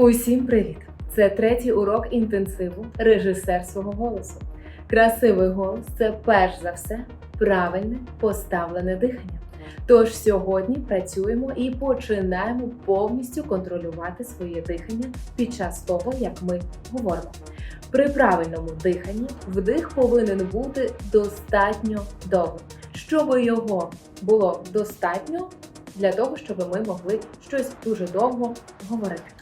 Усім привіт! Це третій урок інтенсиву режисер свого голосу. Красивий голос це перш за все правильне поставлене дихання. Тож сьогодні працюємо і починаємо повністю контролювати своє дихання під час того, як ми говоримо. При правильному диханні вдих повинен бути достатньо довгим, щоб його було достатньо для того, щоб ми могли щось дуже довго говорити.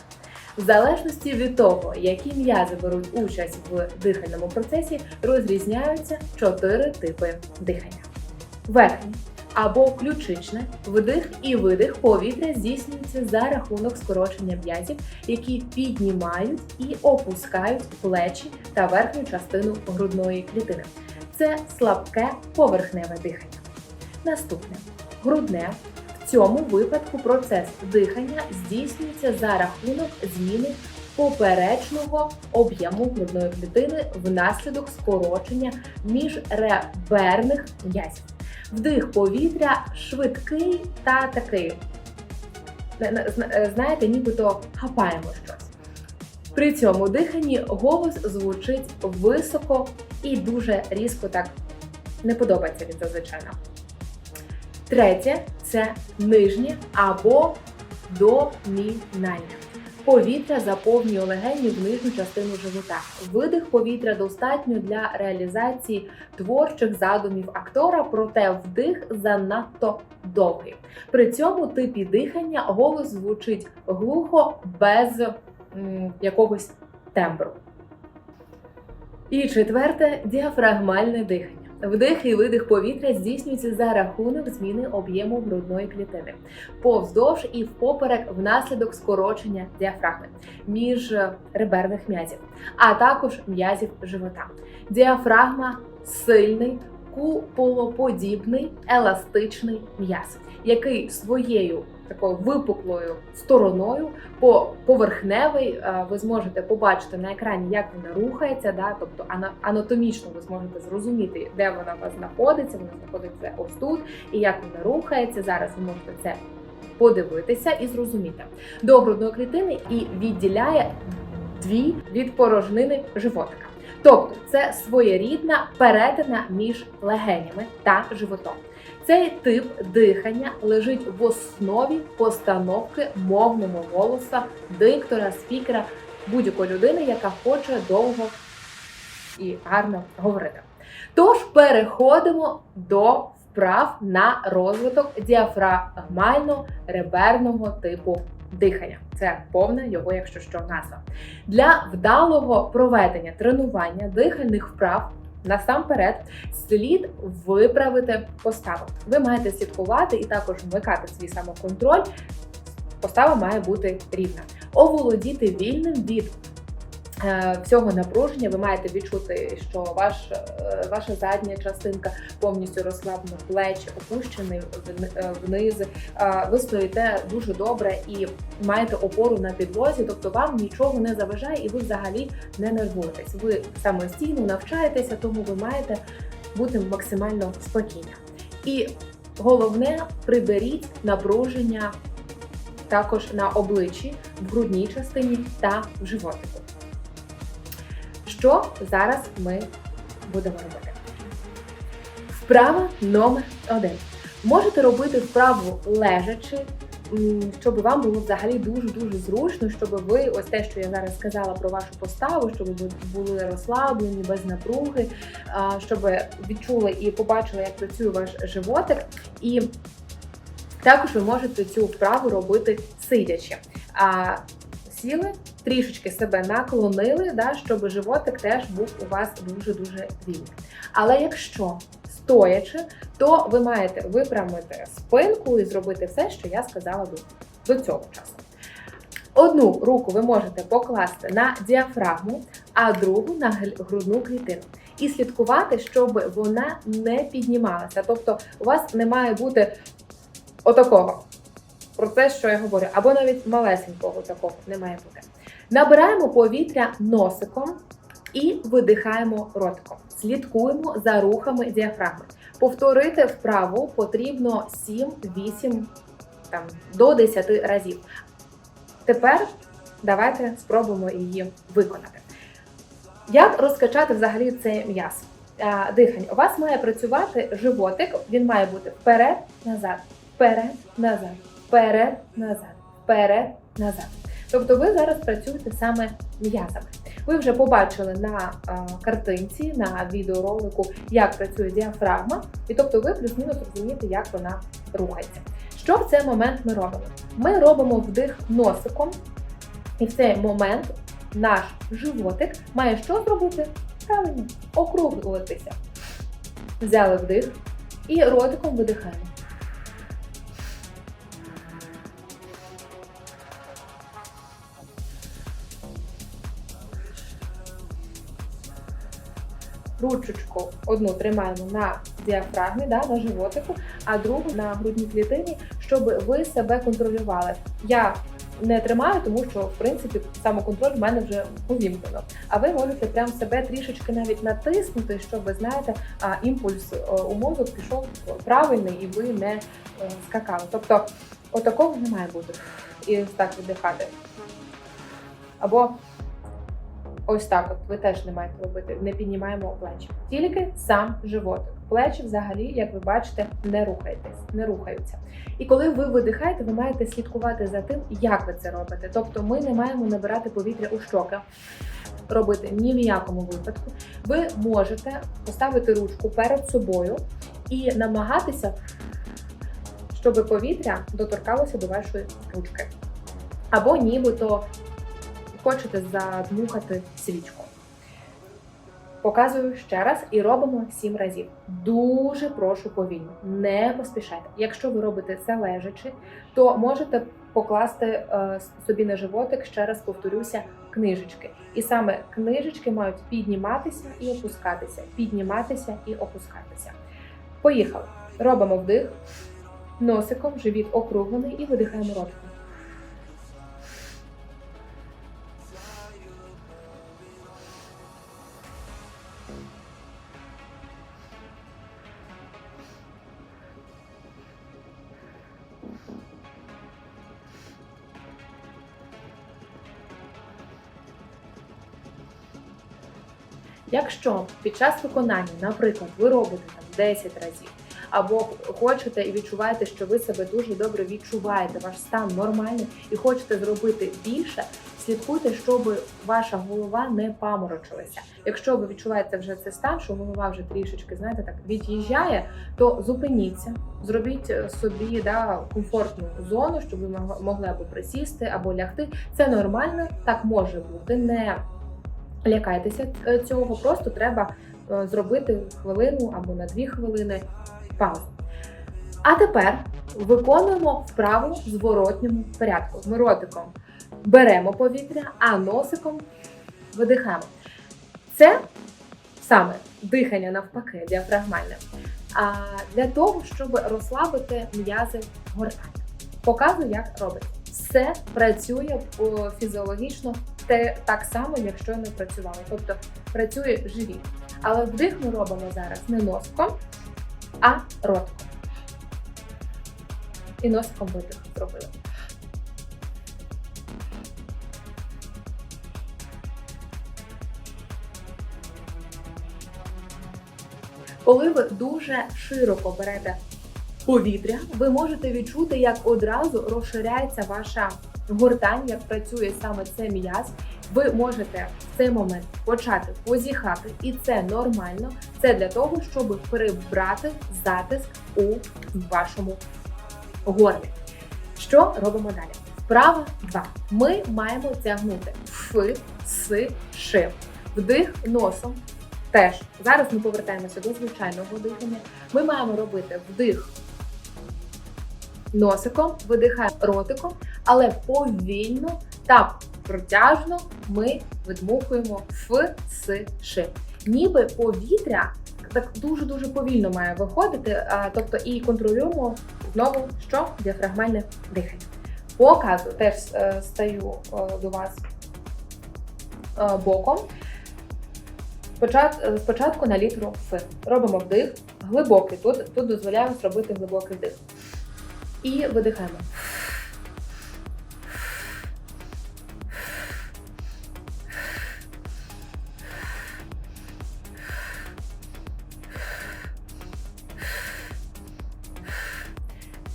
В залежності від того, які м'язи беруть участь в дихальному процесі, розрізняються чотири типи дихання: верхнє або ключичне, вдих і видих повітря здійснюється за рахунок скорочення м'язів, які піднімають і опускають плечі та верхню частину грудної клітини. Це слабке поверхневе дихання. Наступне грудне. Цьому випадку процес дихання здійснюється за рахунок зміни поперечного об'єму грудної клітини внаслідок скорочення міжреберних м'язів. Вдих повітря швидкий та такий. Знаєте, нібито хапаємо щось. При цьому диханні голос звучить високо і дуже різко так не подобається він зазвичай. Третє це нижнє або домінальне. Повітря заповнює легені в нижню частину живота. Видих повітря достатньо для реалізації творчих задумів актора, проте вдих занадто довгий. При цьому типі дихання голос звучить глухо без м, якогось тембру. І четверте діафрагмальне дихання. Вдих і видих повітря здійснюється за рахунок зміни об'єму грудної клітини повздовж і впоперек внаслідок скорочення діафрагми між реберних м'язів, а також м'язів живота. Діафрагма сильний, куполоподібний, еластичний м'яз, який своєю такою випуклою стороною по поверхневий е, ви зможете побачити на екрані, як вона рухається, да, тобто ана- анатомічно ви зможете зрозуміти, де вона у вас знаходиться. Вона знаходиться ось тут, і як вона рухається. Зараз ви можете це подивитися і зрозуміти. До грудної клітини і відділяє дві від порожнини животика. Тобто це своєрідна перетина між легенями та животом. Цей тип дихання лежить в основі постановки мовного голоса диктора, спікера, будь-якої людини, яка хоче довго і гарно говорити. Тож переходимо до вправ на розвиток діафрагмально-реберного типу дихання. Це повна його, якщо що, назва. Для вдалого проведення тренування дихальних вправ насамперед слід виправити поставу. Ви маєте слідкувати і також вмикати свій самоконтроль. Постава має бути рівна. Оволодіти вільним від всього напруження. Ви маєте відчути, що ваш, е, ваша задня частинка повністю розслаблена, плечі опущені е, вниз. Е, Ви стоїте дуже добре і маєте опору на підлозі, тобто вам нічого не заважає, і ви взагалі не нервуєтесь. Ви самостійно навчаєтеся, тому ви маєте бути максимально спокійні. І головне приберіть напруження також на обличчі, в грудній частині та в животику. Що зараз ми будемо робити? Вправа номер один. Можете робити вправу лежачи, щоб вам було взагалі дуже дуже зручно, щоб ви ось те, що я зараз сказала про вашу поставу, щоб ви були розслаблені, без напруги, щоб ви відчули і побачили, як працює ваш животик. І також ви можете цю вправу робити сидячи. Сіли, трішечки себе наклонили, да, щоб животик теж був у вас дуже-дуже вільний. Але якщо стоячи, то ви маєте випрямити спинку і зробити все, що я сказала до, цього часу. Одну руку ви можете покласти на діафрагму, а другу на грудну клітину. І слідкувати, щоб вона не піднімалася. Тобто у вас не має бути отакого. Про те, що я говорю, або навіть малесенького такого не має бути. Набираємо повітря носиком і видихаємо ротиком. Слідкуємо за рухами діафрагми. Повторити вправу потрібно 7-8 там, до 10 разів. Тепер Давайте спробуємо її виконати. Як розкачати взагалі це м'ясо? Дихання. У вас має працювати животик, він має бути вперед-назад, вперед, назад, вперед, назад, вперед, назад. Тобто ви зараз працюєте саме м'язами. Ви вже побачили на картинці, на відеоролику, як працює діафрагма, і тобто ви плюс-мінус розумієте, як вона рухається. Що в цей момент ми робимо? Ми робимо вдих носиком, і в цей момент наш животик має що зробити? Правильно, округлитися. Взяли вдих і ротиком видихаємо. Ручечку одну тримаємо на діафрагмі, да, на животику, а другу на грудній клітині, щоб ви себе контролювали. Я не тримаю, тому що в принципі самоконтроль в мене вже увімкнено. А ви можете прям себе трішечки навіть натиснути, щоб ви знаєте, а, імпульс е, у мозок пішов правильний і ви не е, скакали. Тобто, отакого не має бути. І так видихати. Або ось так, от ви теж не маєте робити, не піднімаємо плечі. Тільки сам животик. Плечі взагалі, як ви бачите, не рухаєтесь, не рухаються. І коли ви видихаєте, ви маєте слідкувати за тим, як ви це робите. Тобто ми не маємо набирати повітря у щоки. Робити ні в якому випадку. Ви можете поставити ручку перед собою і намагатися, щоб повітря доторкалося до вашої ручки. Або нібито хочете задмухати свічку. Показую ще раз і робимо 7 разів. Дуже прошу повільно, не поспішайте. Якщо ви робите це лежачи, то можете покласти е, собі на животик, ще раз повторюся, книжечки. І саме книжечки мають підніматися і опускатися, підніматися і опускатися. Поїхали. Робимо вдих, носиком, живіт округлений і видихаємо ротиком. Якщо під час виконання, наприклад, ви робите там 10 разів, або хочете і відчуваєте, що ви себе дуже добре відчуваєте, ваш стан нормальний, і хочете зробити більше, слідкуйте, щоб ваша голова не паморочилася. Якщо ви відчуваєте вже цей стан, що голова вже трішечки, знаєте, так від'їжджає, то зупиніться, зробіть собі да, комфортну зону, щоб ви мог- могли або присісти, або лягти. Це нормально, так може бути. Не лякайтеся е, цього, просто треба е, зробити хвилину або на дві хвилини паузу. А тепер виконуємо вправу в зворотньому порядку. Ми ротиком беремо повітря, а носиком видихаємо. Це саме дихання навпаки, діафрагмальне. А для того, щоб розслабити м'язи гортання. Показую, як робити. Все працює фізіологічно те так само, як щойно працювали. Тобто працює живіт. Але вдих ми робимо зараз не носком, а ротом. І носиком видих зробили. Коли ви дуже широко берете повітря, ви можете відчути, як одразу розширяється ваша гортань, як працює саме цей м'яз. Ви можете в цей момент почати позіхати, і це нормально. Це для того, щоб прибрати затиск у вашому горлі. Що робимо далі? Вправа 2. Ми маємо тягнути фи, си, ши. Вдих носом. Теж зараз ми повертаємося до звичайного дихання. Ми маємо робити вдих носиком, видихаємо ротиком, але повільно та протяжно ми видмухуємо ф, с, ши. Ніби повітря так дуже дуже повільно має виходити, тобто і контролюємо знову що діафрагмальне дихання. Показу теж е, стаю е, до вас е, боком. Спочатку на літеру Ф. Робимо вдих, глибокий. Тут, тут дозволяємо зробити глибокий вдих. І видихаємо.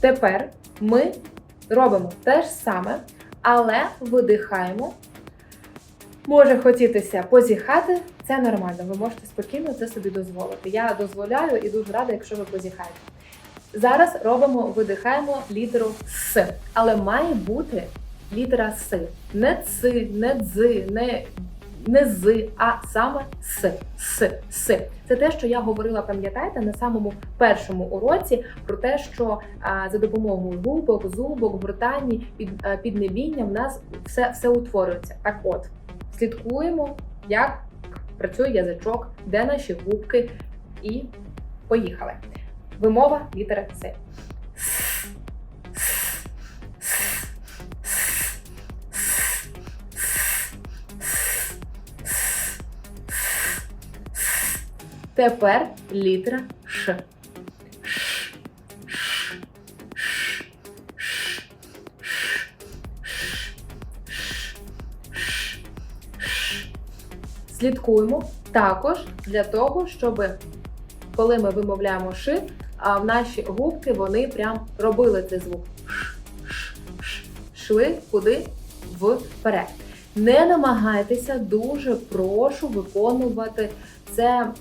Тепер ми робимо те ж саме, але видихаємо. Може хотітися позіхати, це нормально, ви можете спокійно це собі дозволити. Я дозволяю і дуже рада, якщо ви позіхаєте. Зараз робимо, видихаємо літеру С, але має бути літера С. Не ци, не дзи, не, не з, а саме С. С. С. Це те, що я говорила, пам'ятаєте, на самому першому уроці про те, що а, за допомогою губок, зубок, гортані, під, піднебіння в нас все, все утворюється. Так от, слідкуємо, як працює язичок, де наші губки, і поїхали. Вимова літери С. Тепер літера. Ш. Ш. Слідкуємо також для того, щоб коли ми вимовляємо ши, а в наші губки вони прям робили цей звук. Шли куди вперед. Не намагайтеся дуже прошу виконувати це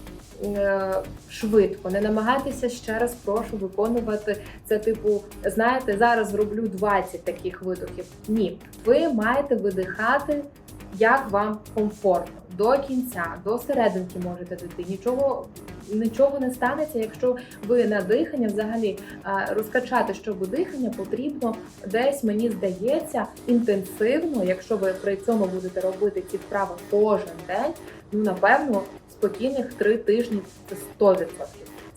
е, швидко. Не намагайтеся ще раз прошу виконувати це, типу, знаєте, зараз зроблю 20 таких видохів. Ні, ви маєте видихати, як вам комфортно. До кінця, до серединки можете дійти. Нічого, нічого не станеться, якщо ви на дихання взагалі розкачати, щоб дихання потрібно десь, мені здається, інтенсивно, якщо ви при цьому будете робити ці вправи кожен день, ну напевно, спокійних три тижні це 100%.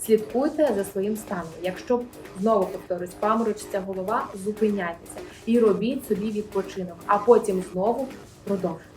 Слідкуйте за своїм станом. Якщо знову повторюсь, паморочиться голова, зупиняйтеся і робіть собі відпочинок, а потім знову продовжуйте.